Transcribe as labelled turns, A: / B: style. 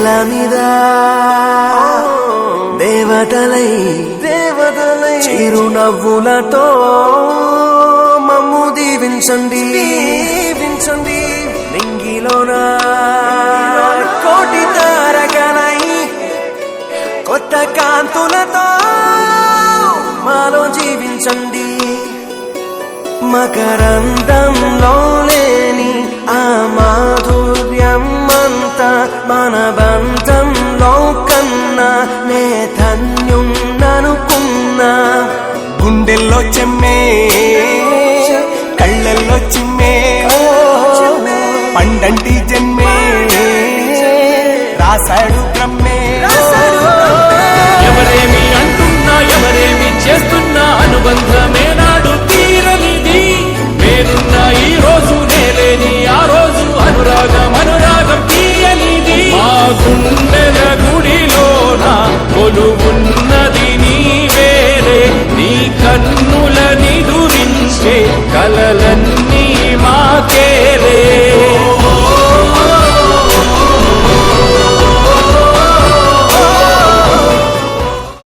A: నేల మీద. దేవతలై దేవతలై. చిరునవ్వులతో మమ్ము దీవించండి. దీవించండి. నింగిలోన కోటి తారకలై కొత్త కాంతులతో మాలో జీవించండి. మకరందంలో లేని ఆ మాధుర్యం అంతా మన
B: కళ్ళల్లో చిమ్మే. పండంటి జన్మే. రాశాడు బ్రహ్మే.